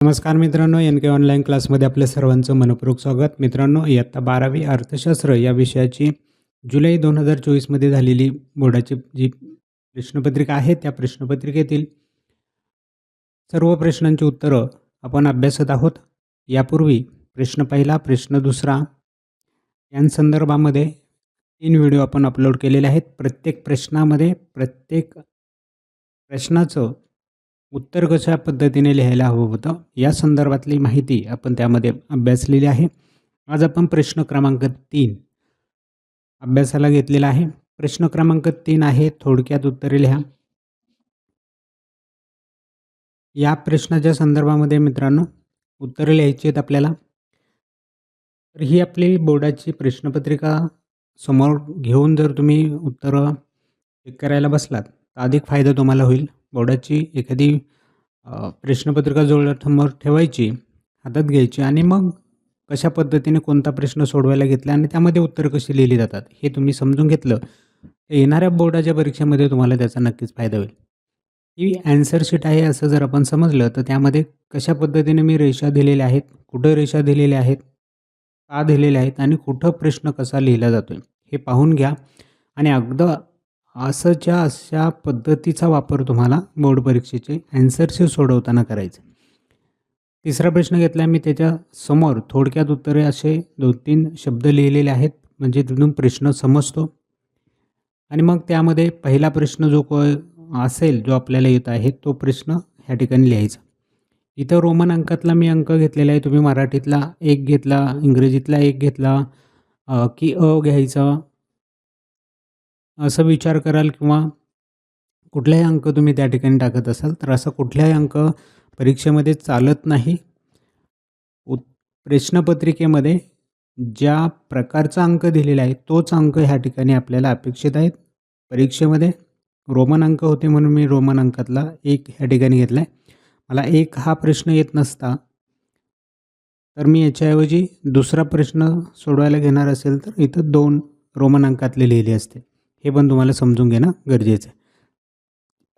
नमस्कार मित्रांनो एन के ऑनलाईन क्लासमध्ये आपल्या सर्वांचं मनपूर्वक स्वागत. मित्रांनो इयत्ता बारावी अर्थशास्त्र या विषयाची जुलै दोन हजार चोवीसमध्ये झालेली बोर्डाची जी प्रश्नपत्रिका आहे त्या प्रश्नपत्रिकेतील सर्व प्रश्नांची उत्तरं आपण अभ्यासत आहोत. यापूर्वी प्रश्न पहिला प्रश्न दुसरा यांसंदर्भामध्ये तीन व्हिडिओ आपण अपलोड केलेले आहेत. प्रत्येक प्रश्नामध्ये प्रत्येक प्रश्नाचं उत्तर कशा पद्धतीने लिहायला हवं होतं? या संदर्भातली माहिती आपण त्यामध्ये अभ्यासलेली आहे. आज आपण प्रश्न क्रमांक तीन अभ्यासाला घेतलेला आहे. प्रश्न क्रमांक तीन आहे थोडक्यात उत्तरे लिहा. या प्रश्नाच्या संदर्भामध्ये मित्रांनो उत्तरे लिहायची आहेत आपल्याला. तर ही आपली बोर्डाची प्रश्नपत्रिका समोर घेऊन जर तुम्ही उत्तरं चेक करायला बसलात तर अधिक फायदा तुम्हाला होईल. बोर्डाची एखादी प्रश्नपत्रिका समोर ठेवायची हातात घ्यायची आणि मग कशा पद्धतीने कोणता प्रश्न सोडवायला घेतला आणि त्यामध्ये उत्तरं कशी लिहिली जातात हे तुम्ही समजून घेतलं येणाऱ्या बोर्डाच्या परीक्षेमध्ये तुम्हाला त्याचा नक्कीच फायदा होईल. ही ॲन्सर शीट आहे असं जर आपण समजलं तर त्यामध्ये कशा पद्धतीने मी रेषा दिलेल्या आहेत कुठं रेषा दिलेल्या आहेत का दिलेल्या आहेत आणि कुठं प्रश्न कसा लिहिला जातो हे पाहून घ्या. आणि अगदा असंच्या अशा पद्धतीचा वापर तुम्हाला बोर्ड परीक्षेचे ॲन्सरशी सोडवताना करायचे. तिसरा प्रश्न घेतला मी त्याच्यासमोर थोडक्यात उत्तरे असे दोन तीन शब्द लिहिलेले आहेत म्हणजे तिथून प्रश्न समजतो. आणि मग त्यामध्ये पहिला प्रश्न जो को असेल जो आपल्याला येत आहे तो प्रश्न ह्या ठिकाणी लिहायचा. इथं रोमन अंकातला मी अंक घेतलेला आहे तुम्ही मराठीतला एक घेतला इंग्रजीतला एक घेतला की अ घ्यायचा असं विचार कराल किंवा कुठलाही अंक तुम्ही त्या ठिकाणी टाकत असाल तर असं कुठलाही अंक परीक्षेमध्ये चालत नाही. उत् प्रश्नपत्रिकेमध्ये ज्या प्रकारचा अंक दिलेला आहे तोच अंक ह्या ठिकाणी आपल्याला अपेक्षित आहेत. परीक्षेमध्ये रोमन अंक होते म्हणून मी रोमन अंकातला एक ह्या ठिकाणी घेतला आहे मला एक हा प्रश्न येत नसता तर मी याच्याऐवजी दुसरा प्रश्न सोडवायला घेणार असेल तर इथं दोन रोमन अंकातले लिहिले असते. हे पण तुम्हाला समजून घेणं गरजेचं आहे.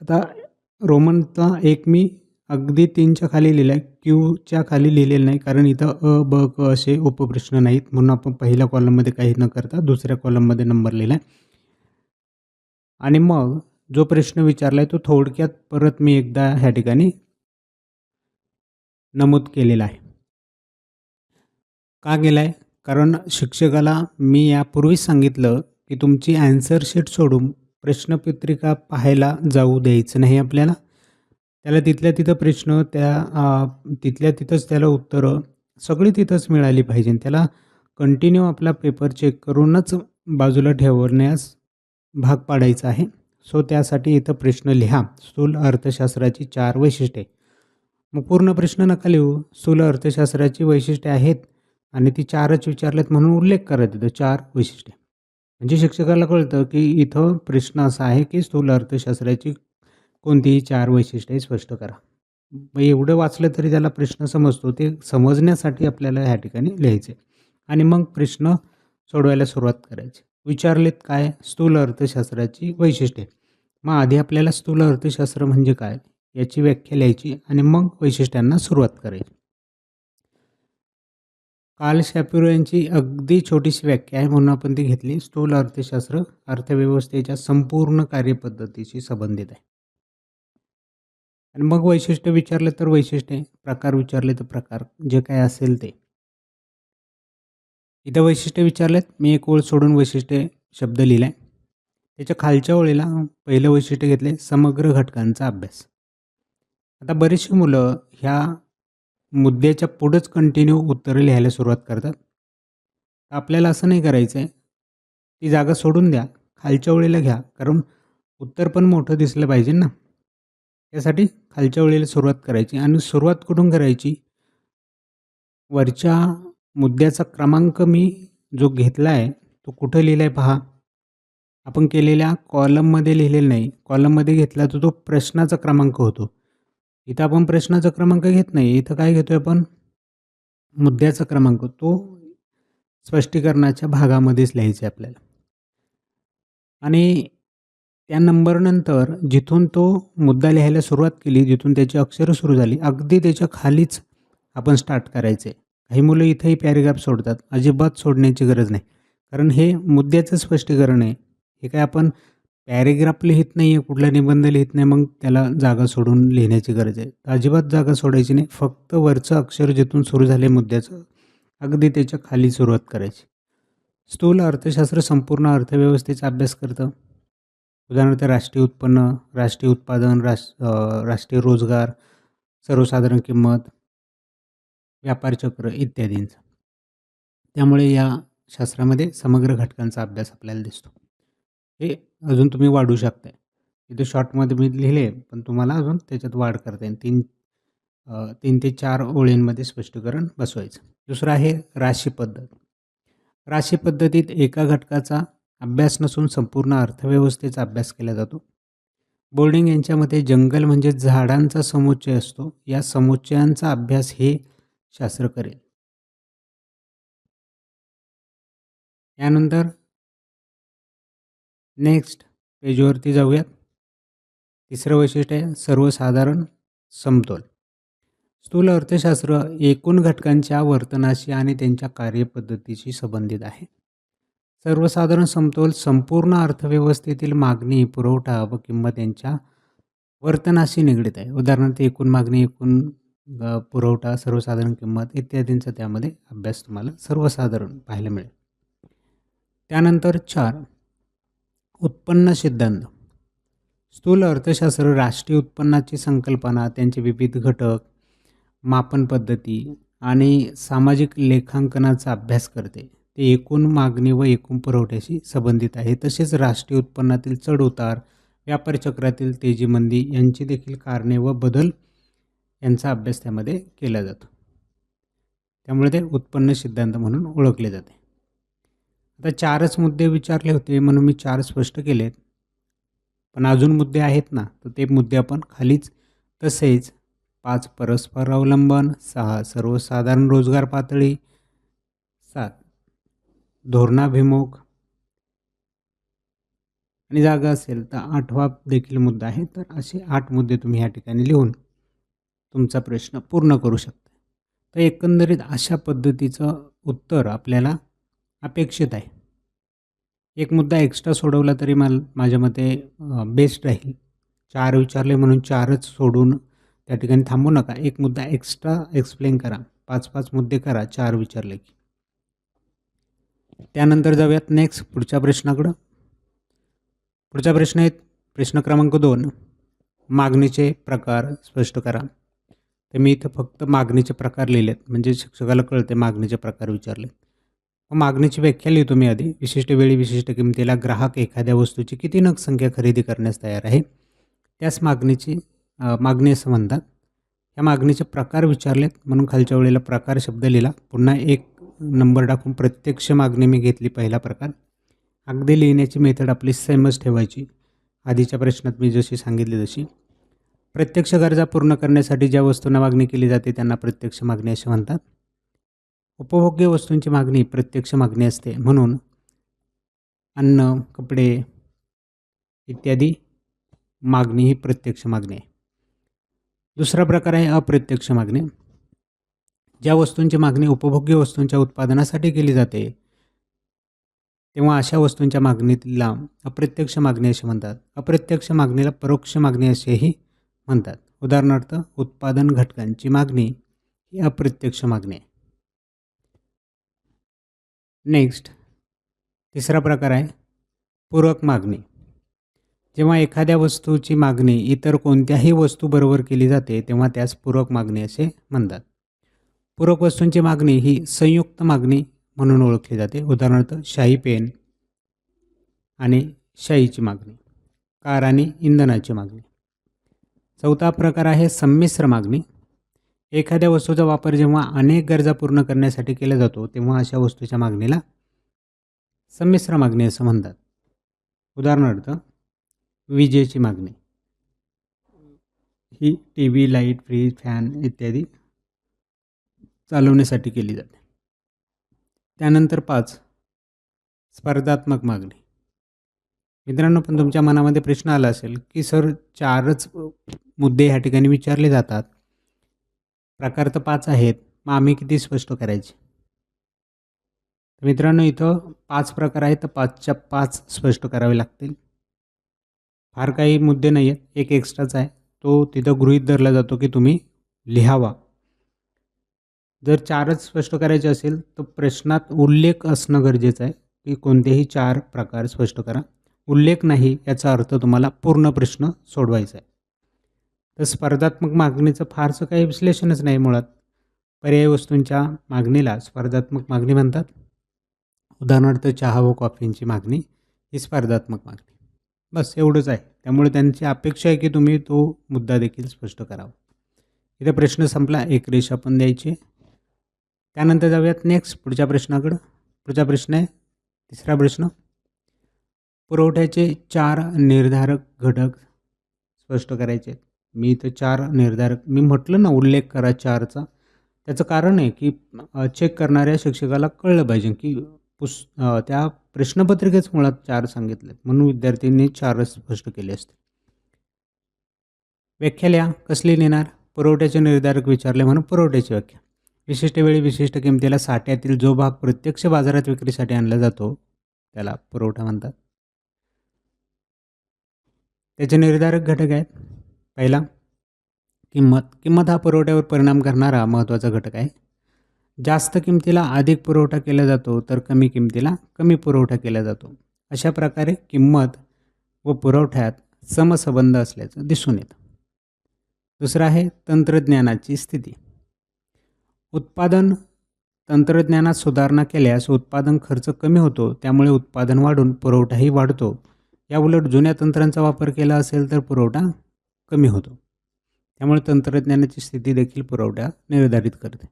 आता रोमनचा एक मी अगदी तीनच्या खाली लिहिला आहे क्यूच्या खाली लिहिलेलं नाही कारण इथं अ ब क असे उपप्रश्न नाहीत म्हणून आपण पहिल्या कॉलममध्ये काही न करता दुसऱ्या कॉलममध्ये नंबर लिहिला आहे आणि मग जो प्रश्न विचारला आहे तो थोडक्यात परत मी एकदा ह्या ठिकाणी नमूद केलेला आहे. का गेला आहे कारण शिक्षकाला मी यापूर्वीच सांगितलं की तुमची ॲन्सर शीट सोडून प्रश्नपत्रिका पाहायला जाऊ द्यायचं नाही आपल्याला. त्याला तिथल्या तिथं प्रश्न त्या तिथल्या तिथंच त्याला उत्तरं सगळी तिथंच मिळाली पाहिजे. त्याला कंटिन्यू आपला पेपर चेक करूनच बाजूला ठेवण्यास भाग पाडायचा आहे. सो त्यासाठी इथं प्रश्न लिहा. स्थूल अर्थशास्त्राची चार वैशिष्ट्ये. मग पूर्ण प्रश्न नका लिहू. स्थूल अर्थशास्त्राची वैशिष्ट्ये आहेत आणि ती चारच विचारलेत म्हणून उल्लेख करा तिथं चार वैशिष्ट्ये. म्हणजे शिक्षकाला कळतं की इथं प्रश्न असा आहे की स्थूल अर्थशास्त्राची कोणतीही चार वैशिष्ट्ये स्पष्ट करा. मग एवढं वाचलं तरी त्याला प्रश्न समजतो ते समजण्यासाठी आपल्याला ह्या ठिकाणी लिहायचे आणि मग प्रश्न सोडवायला सुरुवात करायची. विचारलेत काय? स्थूल अर्थशास्त्राची वैशिष्ट्ये. मग आधी आपल्याला स्थूल अर्थशास्त्र म्हणजे काय? याची व्याख्या लिहायची आणि मग वैशिष्ट्यांना सुरुवात करायची. काल शॅपिरो यांची अगदी छोटीशी व्याख्या आहे म्हणून आपण ती घेतली. स्थूल अर्थशास्त्र अर्थव्यवस्थेच्या संपूर्ण कार्यपद्धतीशी संबंधित आहे. आणि मग वैशिष्ट्य विचारले तर वैशिष्ट्ये प्रकार विचारले तर प्रकार. जे काय असेल ते. इथं वैशिष्ट्य विचारलेत. मी एक ओळ सोडून वैशिष्ट्य शब्द लिहिला आहे त्याच्या खालच्या ओळीला पहिलं वैशिष्ट्य घेतले. समग्र घटकांचा अभ्यास. आता बरीचशी मुलं ह्या मुद्द्याच्या पुढंच कंटिन्यू उत्तरं लिहायला सुरुवात करतात. आपल्याला असं नाही करायचं आहे ती जागा सोडून द्या. खालच्या ओळीला घ्या. कारण उत्तर पण मोठं दिसलं पाहिजे ना. त्यासाठी खालच्या ओळीला सुरुवात करायची आणि सुरुवात कुठून करायची? वरच्या मुद्द्याचा क्रमांक मी जो घेतला आहे तो कुठं लिहिला आहे पहा. आपण केलेल्या कॉलममध्ये लिहिलेलं नाही. कॉलममध्ये घेतला तर तो प्रश्नाचा क्रमांक होतो. इथं आपण प्रश्नाचा क्रमांक घेत नाही. इथं काय घेतो आहे आपण? मुद्द्याचा क्रमांक. तो स्पष्टीकरणाच्या भागामध्येच लिहायचा आहे आपल्याला. आणि त्या नंबरनंतर जिथून तो मुद्दा लिहायला सुरुवात केली जिथून त्याची अक्षरं सुरू झाली अगदी त्याच्या खालीच आपण स्टार्ट करायचं. आहे काही मुलं इथंही पॅरेग्राफ सोडतात. अजिबात सोडण्याची गरज नाही. कारण हे मुद्द्याचं स्पष्टीकरण आहे. हे काय आपण पॅरेग्राफ लिहित नाही आहे कुठला निबंध लिहित नाही मग त्याला जागा सोडून लिहिण्याची गरज आहे. तर अजिबात जागा सोडायची नाही फक्त वरचं अक्षर जिथून सुरू झाले मुद्द्याचं अगदी त्याच्याखाली सुरुवात करायची. स्थूल अर्थशास्त्र संपूर्ण अर्थव्यवस्थेचा अभ्यास करतं. उदाहरणार्थ राष्ट्रीय उत्पन्न राष्ट्रीय उत्पादन राष राष्ट्रीय रोजगार सर्वसाधारण किंमत व्यापारचक्र इत्यादींचा. त्यामुळे या शास्त्रामध्ये समग्र घटकांचा अभ्यास आपल्याला दिसतो. हे अजून तुम्ही वाढू शकताय. इथे शॉर्टमध्ये मी लिहिले पण तुम्हाला अजून त्याच्यात वाढ करता येईल. तीन अ, तीन ते चार ओळींमध्ये स्पष्टीकरण बसवायचं. दुसरं आहे राशी पद्धत. राशी पद्धतीत एका घटकाचा अभ्यास नसून संपूर्ण अर्थव्यवस्थेचा अभ्यास केला जातो. बोर्डिंग यांच्या मते जंगल म्हणजे झाडांचा समुच्चय असतो. या समुच्चयांचा अभ्यास हे शास्त्र करेल. यानंतर नेक्स्ट पेजवरती जाऊयात. तिसरं वैशिष्ट्य आहे सर्वसाधारण समतोल. स्थूल अर्थशास्त्र एकूण घटकांच्या वर्तनाशी आणि त्यांच्या कार्यपद्धतीशी संबंधित आहे. सर्वसाधारण समतोल संपूर्ण अर्थव्यवस्थेतील मागणी पुरवठा व किंमत यांच्या वर्तनाशी निगडीत आहे. उदाहरणार्थ एकूण मागणी एकूण पुरवठा सर्वसाधारण किंमत इत्यादींचा त्यामध्ये अभ्यास तुम्हाला सर्वसाधारण पाहायला मिळेल. त्यानंतर चार उत्पन्न सिद्धांत. स्थूल अर्थशास्त्र राष्ट्रीय उत्पन्नाची संकल्पना त्यांचे विविध घटक मापन पद्धती आणि सामाजिक लेखांकनाचा अभ्यास करते. ते एकूण मागणी व एकूण पुरवठ्याशी संबंधित आहे. तसेच राष्ट्रीय उत्पन्नातील चढउतार व्यापार चक्रातील तेजीमंदी यांची देखील कारणे व बदल यांचा अभ्यास त्यामध्ये केला जातो. त्यामुळे ते उत्पन्न सिद्धांत म्हणून ओळखले जाते. आता चारच मुद्दे विचारले होते म्हणून मी चार स्पष्ट केलेत. पण अजून मुद्दे आहेत ना तर ते मुद्दे आपण खालीच तसेच पाच परस्पर अवलंबन सहा सर्वसाधारण रोजगार पातळी सात धोरणाभिमुख आणि जागा असेल तर आठवा देखील मुद्दा आहे. तर असे आठ मुद्दे तुम्ही ह्या ठिकाणी लिहून तुमचा प्रश्न पूर्ण करू शकता. तर एकंदरीत अशा पद्धतीचं उत्तर आपल्याला अपेक्षित आहे. एक मुद्दा एक्स्ट्रा सोडवला तरी मला माझ्या मते बेस्ट राहील. चार विचारले म्हणून चारच सोडून त्या ठिकाणी थांबू नका. एक मुद्दा एक्स्ट्रा एक्सप्लेन करा. पाच पाच मुद्दे करा चार विचारले की. त्यानंतर जाऊयात नेक्स्ट पुढच्या प्रश्नाकडं. पुढचा प्रश्न आहे प्रश्न क्रमांक दोन. मागणीचे प्रकार स्पष्ट करा. तर मी इथं फक्त मागणीचे प्रकार लिहिलेत. म्हणजे शिक्षकाला कळते मागणीचे प्रकार विचारले मागणीची व्याख्या लिहितो मी आधी. विशिष्ट वेळी विशिष्ट किमतीला ग्राहक एखाद्या वस्तूची किती नग संख्या खरेदी करण्यास तयार आहे? त्याच मागणीची मागणी असं म्हणतात. या मागणीचे प्रकार विचारलेत. म्हणून खालच्या वेळेला प्रकार शब्द लिहिला. पुन्हा एक नंबर टाकून प्रत्यक्ष मागणी मी घेतली पहिला प्रकार. अगदी लिहिण्याची मेथड आपली सेमच ठेवायची. आधीच्या प्रश्नात मी जशी सांगितली तशी. प्रत्यक्ष गरजा पूर्ण करण्यासाठी ज्या वस्तूंना मागणी केली जाते त्यांना प्रत्यक्ष मागणी असे म्हणतात. उपभोग्य वस्तूंची मागणी प्रत्यक्ष मागणी असते. म्हणून अन्न कपडे इत्यादी मागणी ही प्रत्यक्ष मागणी आहे. दुसरा प्रकार आहे अप्रत्यक्ष मागणी. ज्या वस्तूंची मागणी उपभोग्य वस्तूंच्या उत्पादनासाठी केली जाते तेव्हा अशा वस्तूंच्या मागणीला अप्रत्यक्ष मागणी असे म्हणतात. अप्रत्यक्ष मागणीला परोक्ष मागणी असेही म्हणतात. उदाहरणार्थ उत्पादन घटकांची मागणी ही अप्रत्यक्ष मागणी आहे. नेक्स्ट तिसरा प्रकार आहे पूरक मागणी. जेव्हा एखाद्या वस्तूची मागणी इतर कोणत्याही वस्तूबरोबर केली जाते तेव्हा त्यास पूरक मागणी असे म्हणतात. पूरक वस्तूंची मागणी ही संयुक्त मागणी म्हणून ओळखली जाते. उदाहरणार्थ शाई पेन आणि शाईची मागणी कार आणि इंधनाची मागणी. चौथा प्रकार आहे संमिश्र मागणी. एखाद्या वस्तूचा वापर जेव्हा अनेक गरजा पूर्ण करण्यासाठी केला जातो तेव्हा अशा वस्तूच्या मागणीला संमिश्र मागणी असं म्हणतात. उदाहरणार्थ विजेची मागणी. ही T V light fridge fan इत्यादी चालवण्यासाठी केली जाते. त्यानंतर पाच स्पर्धात्मक मागणी. मित्रांनो पण तुमच्या मनामध्ये प्रश्न आला असेल की सर चारच मुद्दे ह्या ठिकाणी विचारले जातात. प्रकार तर पाच आहेत. मग आम्ही किती स्पष्ट करायचे? मित्रांनो इथं पाच प्रकार आहेत तर पाचच्या पाच स्पष्ट करावे लागतील. फार काही मुद्दे नाही आहेत एक एक्स्ट्राचा आहे. तो तिथं गृहीत धरला जातो की तुम्ही लिहावा. जर चारच स्पष्ट करायचे असेल तर प्रश्नात उल्लेख असणं गरजेचं आहे. की कोणतेही चार प्रकार स्पष्ट करा. उल्लेख नाही याचा अर्थ तुम्हाला पूर्ण प्रश्न सोडवायचा आहे. तर स्पर्धात्मक मागणीचं फारसं काही विश्लेषणच नाही मुळात. पर्यायी वस्तूंच्या मागणीला स्पर्धात्मक मागणी म्हणतात. उदाहरणार्थ चहा व कॉफींची मागणी ही स्पर्धात्मक मागणी. बस एवढंच आहे. त्यामुळे त्यांची अपेक्षा आहे की तुम्ही तो मुद्दा देखील स्पष्ट करावा. इथे प्रश्न संपला. एक रेषा पण द्यायची. त्यानंतर जाऊयात नेक्स्ट पुढच्या प्रश्नाकडं. पुढचा प्रश्न आहे. तिसरा प्रश्न. पुरवठ्याचे चार निर्धारक घटक स्पष्ट करायचे आहेत. मी इथं चार निर्धारक मी म्हटलं ना उल्लेख करा चारचा. त्याचं कारण आहे की चेक करणाऱ्या शिक्षकाला कळलं पाहिजे की पुस त्या प्रश्नपत्रिकेच मुळात चार सांगितलेत म्हणून विद्यार्थ्यांनी चारच स्पष्ट केले असते. व्याख्या लिहा कसली नेणार पुरवठ्याचे निर्धारक विचारले म्हणून पुरवठ्याची व्याख्या. विशिष्ट वेळी विशिष्ट किमतीला साठ्यातील जो भाग प्रत्यक्ष बाजारात विक्रीसाठी आणला जातो त्याला पुरवठा म्हणतात. त्याचे निर्धारक घटक आहेत. पहिला किंमत. किंमत हा पुरवठ्यावर परिणाम करणारा महत्त्वाचा घटक आहे. जास्त किमतीला अधिक पुरवठा केला जातो तर कमी किमतीला कमी पुरवठा केला जातो. अशा प्रकारे किंमत व पुरवठ्यात समसंबंध असल्याचं दिसून येतं. दुसरं आहे तंत्रज्ञानाची स्थिती. उत्पादन तंत्रज्ञानात सुधारणा केल्यास उत्पादन खर्च कमी होतो त्यामुळे उत्पादन वाढून पुरवठाही वाढतो. या उलट जुन्या तंत्रांचा वापर केला असेल तर पुरवठा कमी होतो. त्यामुळे तंत्रज्ञानाची स्थिती देखील पुरवठा निर्धारित करते.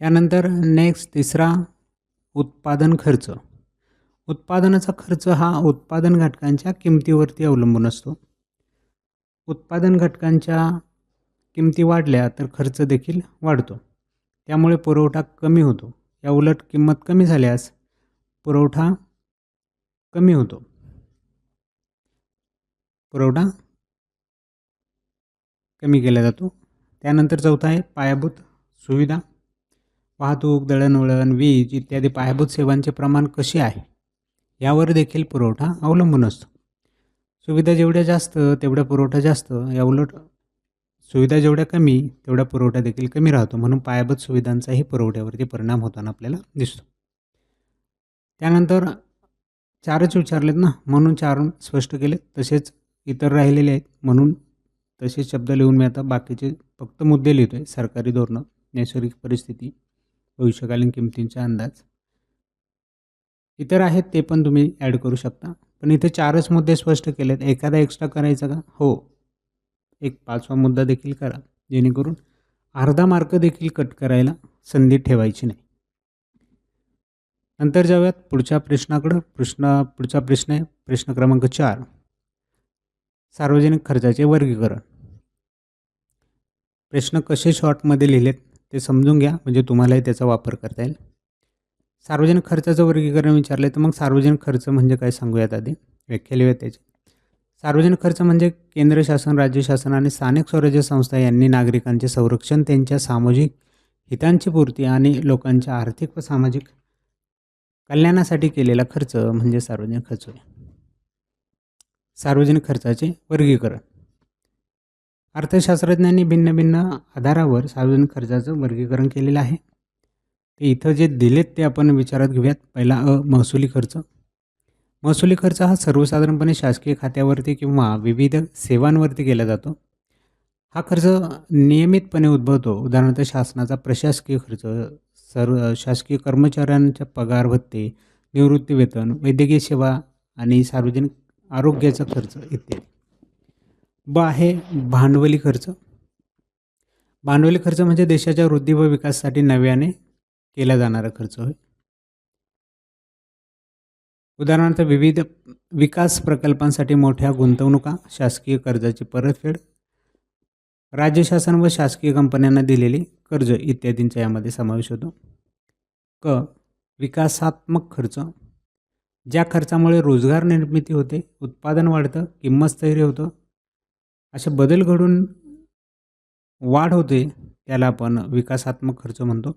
यानंतर नेक्स्ट तिसरा उत्पादन खर्च. उत्पादनाचा खर्च हा उत्पादन घटकांच्या किमतीवरती अवलंबून असतो. उत्पादन घटकांच्या किमती वाढल्या तर खर्च देखील वाढतो. त्यामुळे पुरवठा कमी होतो. या उलट किंमत कमी झाल्यास पुरवठा कमी होतो. पुरवठा कमी केला जातो. त्यानंतर चौथा आहे पायाभूत सुविधा. वाहतूक दळणवळण वीज इत्यादी पायाभूत सेवांचे प्रमाण कसे आहे? यावर देखील पुरवठा अवलंबून असतो. सुविधा जेवढ्या जास्त तेवढा पुरवठा जास्त. या उलट सुविधा जेवढ्या कमी तेवढा पुरवठा देखील कमी राहतो. म्हणून पायाभूत सुविधांचाही पुरवठ्यावरती परिणाम होताना आपल्याला दिसतो. त्यानंतर चारच विचारलेत ना? म्हणून चार स्पष्ट केले तसेच इतर राहिलेले आहेत. म्हणून तसे शब्द लिहून मी आता बाकीचे फक्त मुद्दे लिहितो आहे सरकारी धोरणं नैसर्गिक परिस्थिती भविष्यकालीन किमतींचा अंदाज. इतर आहेत ते पण तुम्ही ॲड करू शकता. पण इथे चारच मुद्दे स्पष्ट केलेत. एखादा एक्स्ट्रा करायचा का? हो. एक पाचवा मुद्दा देखील करा. जेणेकरून अर्धा मार्क देखील कट करायला संधी ठेवायची नाही. नंतर जाऊयात पुढच्या प्रश्नाकडं. प्रश्न पुढचा प्रश्न आहे. प्रश्न क्रमांक चार. सार्वजनिक खर्चाचे वर्गीकरण. प्रश्न कसे शॉर्टमध्ये लिहिलेत ते समजून घ्या म्हणजे तुम्हालाही त्याचा वापर करता येईल. सार्वजनिक खर्चाचं वर्गीकरण विचारलं तर मग सार्वजनिक खर्च म्हणजे काय सांगूयात आधी? व्याख्या लिहूयात त्याची. सार्वजनिक खर्च म्हणजे केंद्र शासन राज्य शासन आणि स्थानिक स्वराज्य संस्था यांनी नागरिकांचे संरक्षण त्यांच्या सामाजिक हितांची पूर्ती आणि लोकांच्या आर्थिक व सामाजिक कल्याणासाठी केलेला खर्च म्हणजे सार्वजनिक खर्च. होय सार्वजनिक खर्चाचे वर्गीकरण. अर्थशास्त्रज्ञांनी भिन्न भिन्न आधारावर सार्वजनिक खर्चाचं वर्गीकरण केलेलं आहे. ते इथं जे दिलेत ते आपण विचारात घेऊयात. पहिला अ महसुली खर्च. महसुली खर्च हा सर्वसाधारणपणे शासकीय खात्यावरती किंवा विविध सेवांवरती केला जातो. हा खर्च नियमितपणे उद्भवतो. उदाहरणार्थ शासनाचा प्रशासकीय खर्च सर्व शासकीय कर्मचाऱ्यांच्या पगार भत्ते निवृत्ती वेतन वैद्यकीय सेवा आणि सार्वजनिक आरोग्याचा खर्च इत्यादी. ब आहे भांडवली खर्च. भांडवली खर्च म्हणजे देशाच्या वृद्धी व विकासासाठी नव्याने केला जाणारा खर्च होय. उदाहरणार्थ विविध विकास प्रकल्पांसाठी मोठ्या गुंतवणुका शासकीय कर्जाची परतफेड राज्य शासन व शासकीय कंपन्यांना दिलेली कर्ज इत्यादींचा यामध्ये समावेश होतो. क विकासात्मक खर्च. ज्या खर्चामुळे रोजगार निर्मिती होते उत्पादन वाढतं किंमत स्थैर्य होतं असे बदल घडून वाढ होते त्याला आपण विकासात्मक खर्च म्हणतो.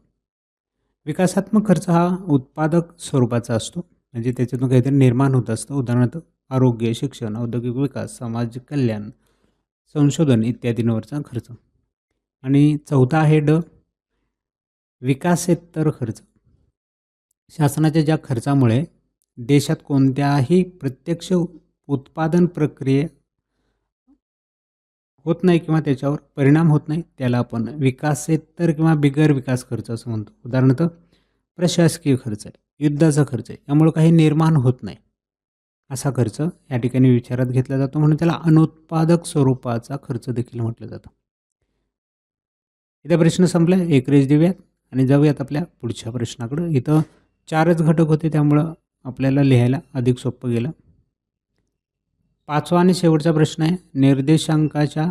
विकासात्मक खर्च हा उत्पादक स्वरूपाचा असतो. म्हणजे त्याच्यातून काहीतरी निर्माण होत असतं. उदाहरणार्थ आरोग्य शिक्षण औद्योगिक विकास सामाजिक कल्याण संशोधन इत्यादींवरचा खर्च. आणि चौथा आहे ड विकासेतर खर्च. शासनाच्या ज्या खर्चामुळे देशात कोणत्याही प्रत्यक्ष उत्पादन प्रक्रिये होत नाही किंवा त्याच्यावर परिणाम होत नाही त्याला आपण विकासेतर किंवा बिगर विकास खर्च असं म्हणतो. उदाहरणार्थ प्रशासकीय खर्च आहे युद्धाचा खर्च आहे यामुळे काही निर्माण होत नाही. असा खर्च या ठिकाणी विचारात घेतला जातो म्हणून त्याला अनुत्पादक स्वरूपाचा खर्च देखील म्हटलं जातं. इथं प्रश्न संपला एक रेज देऊयात आणि जाऊयात आपल्या पुढच्या प्रश्नाकडं. इथं चारच घटक होते त्यामुळं आपल्याला लिहायला अधिक सोपं गेलं. पाचवा आणि शेवटचा प्रश्न आहे निर्देशांकाच्या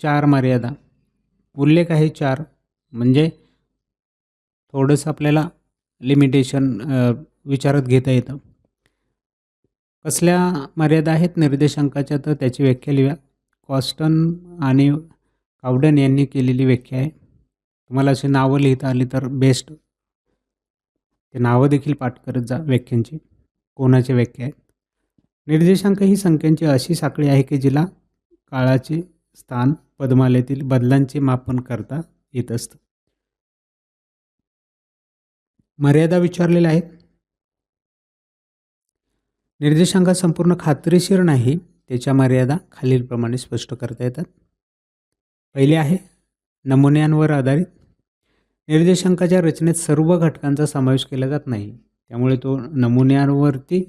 चार मर्यादा. उल्लेख आहे चार म्हणजे थोडंसं आपल्याला लिमिटेशन विचारात घेता येतं. कसल्या मर्यादा आहेत निर्देशांकाच्या तर त्याची व्याख्या लिहा कॉस्टन आणि कावडन यांनी केलेली व्याख्या आहे. तुम्हाला अशी नावं लिहिता आली तर बेस्ट ते नावं देखील पाठ करत जा व्याख्यांची. कोणाचे व्याख्या आहेत? निर्देशांक ही संख्यांची अशी साखळी आहे की जिला काळाचे स्थान पदमालेतील बदलांचे मापन करता येत असतं. मर्यादा विचारलेल्या आहेत. निर्देशांक संपूर्ण खात्रीशीर नाही त्याच्या मर्यादा खालीलप्रमाणे स्पष्ट करता येतात. पहिले आहे नमुन्यांवर आधारित निर्देशांकाच्या रचनेत सर्व घटकांचा समावेश केला जात नाही. त्यामुळे तो नमुन्यांवरती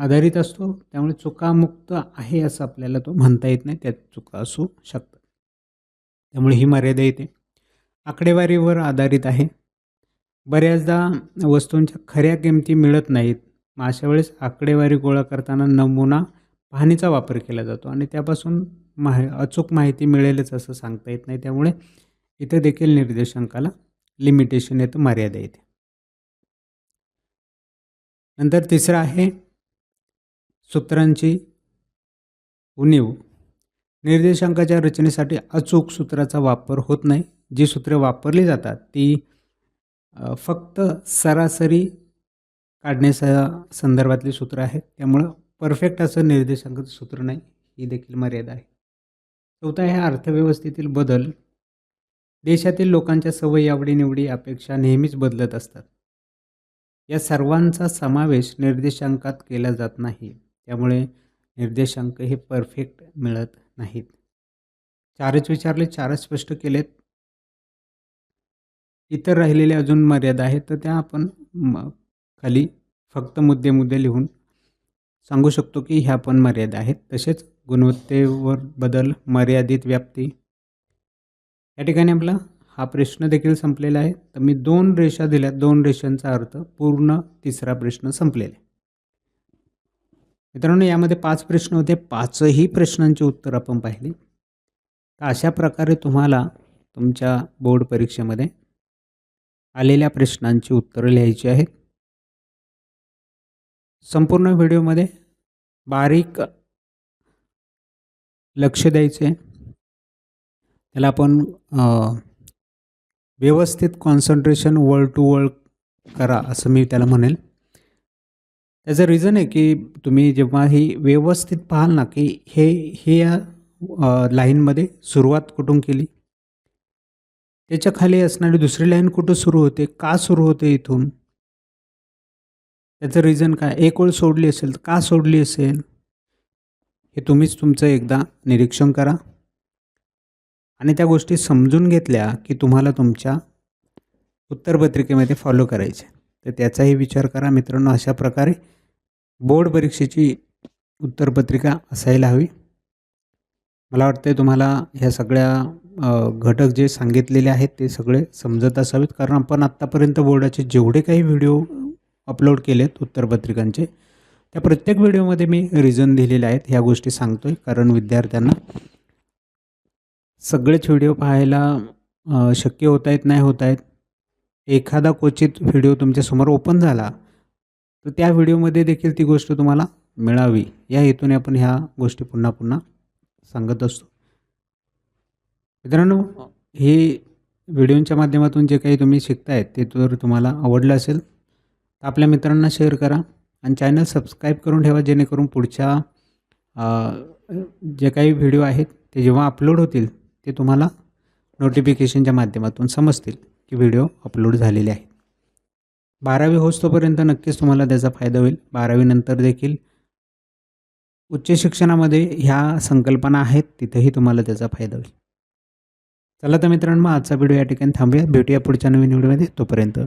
आधारित असतो. त्यामुळे चुकामुक्त आहे असं आपल्याला तो म्हणता येत नाही. त्यात चुका असू शकतात. त्यामुळे ही मर्यादा येते. आकडेवारीवर आधारित आहे. बऱ्याचदा वस्तूंच्या खऱ्या किमती मिळत नाहीत. मग अशा वेळेस आकडेवारी गोळा करताना नमुना पाहणीचा वापर केला जातो आणि त्यापासून माहि अचूक माहिती मिळेलच असं सांगता येत नाही. त्यामुळे इथं देखील निर्देशांकाला लिमिटेशन येतं मर्यादा येते. नंतर तिसरं आहे सूत्रांची उणीव. निर्देशांकाच्या रचनेसाठी अचूक सूत्राचा वापर होत नाही. जी सूत्रे वापरली जातात ती फक्त सरासरी काढण्याच्या संदर्भातली सूत्र आहेत. त्यामुळं परफेक्ट असं निर्देशांकाचं सूत्र नाही. ही देखील मर्यादा आहे. चौथा आहे अर्थव्यवस्थेतील बदल. देशातील लोकांच्या सवयी आवडीनिवडी अपेक्षा नेहमीच बदलत असतात. या सर्वांचा समावेश निर्देशांकात केला जात नाही. त्यामुळे निर्देशांक हे परफेक्ट मिळत नाहीत. चारच विचारले चारच स्पष्ट केलेत. इतर राहिलेल्या अजून मर्यादा आहेत तर त्या आपण खाली फक्त मुद्दे मुद्दे लिहून सांगू शकतो की ह्या पण मर्यादा आहेत. तसेच गुणवत्तेवर बदल मर्यादित व्याप्ती या ठिकाणी आपला हा प्रश्न देखील संपलेला आहे. तर मी दोन रेषा दिल्या दोन रेषांचा अर्थ पूर्ण तिसरा प्रश्न संपलेला आहे. मित्रांनो यामध्ये पाच प्रश्न होते. पाचही प्रश्नांची उत्तर आपण पाहिली. तर अशा प्रकारे तुम्हाला तुमच्या बोर्ड परीक्षेमध्ये आलेल्या प्रश्नांची उत्तरं लिहायची आहेत. संपूर्ण व्हिडिओमध्ये बारीक लक्ष द्यायचे. त्याला आपण व्यवस्थित कॉन्सन्ट्रेशन वर्ल्ड टू वर्ल्ड करा असं मी त्याला म्हणेल. त्याचं रिझन आहे की तुम्ही जेव्हा ही व्यवस्थित पाहाल ना की हे हे या लाईनमध्ये सुरुवात कुठून केली? त्याच्याखाली असणारी दुसरी लाईन कुठं सुरू होते? का सुरू होते इथून? त्याचं रिझन काय? एक ओळ सोडली असेल तर का सोडली असेल? हे तुम्हीच तुमचं एकदा निरीक्षण करा. आणि त्या गोष्टी समजून घेतल्या की तुम्हाला तुमच्या उत्तरपत्रिकेमध्ये फॉलो करायचे. तर त्याचाही विचार करा. मित्रांनो अशा प्रकारे बोर्ड परीक्षेची उत्तरपत्रिका असायला हवी. मला वाटतं तुम्हाला ह्या सगळ्या घटक जे सांगितलेले आहेत ते सगळे समजत असावेत. कारण आपण आत्तापर्यंत बोर्डाचे जेवढे काही व्हिडिओ अपलोड केलेत उत्तरपत्रिकांचे त्या प्रत्येक व्हिडिओमध्ये मी रिझन दिलेले आहेत ह्या गोष्टी सांगतो आहे कारण विद्यार्थ्यांना सगळेच व्हिडिओ पाहायला शक्य होत आहेत नाही होत आहेत एखादा क्वचित व्हिडिओ तुमच्यासमोर ओपन झाला तर त्या व्हिडिओमध्ये देखील ती गोष्ट तुम्हाला मिळावी. या हेतूने आपण ह्या गोष्टी पुन्हा पुन्हा सांगत असतो. मित्रांनो हे व्हिडिओच्या माध्यमातून जे काही तुम्ही शिकतायत ते जर तुम्हाला आवडलं असेल तर आपल्या मित्रांना शेअर करा आणि चॅनल सबस्क्राईब करून ठेवा जेणेकरून पुढच्या जे काही व्हिडिओ आहेत ते जेव्हा अपलोड होतील ते तुम्हाला नोटिफिकेशनच्या माध्यमातून समजतील की व्हिडिओ अपलोड झालेले आहे बारावी होस्तोपर्यंत नक्कीच तुम्हाला त्याचा फायदा होईल. बारावीनंतर देखील उच्च शिक्षणामध्ये ह्या संकल्पना आहेत तिथेही तुम्हाला त्याचा फायदा होईल. चला तर मित्रांनो आजचा व्हिडिओ या ठिकाणी थांबूया. भेटूया पुढच्या नवीन व्हिडिओमध्ये तोपर्यंत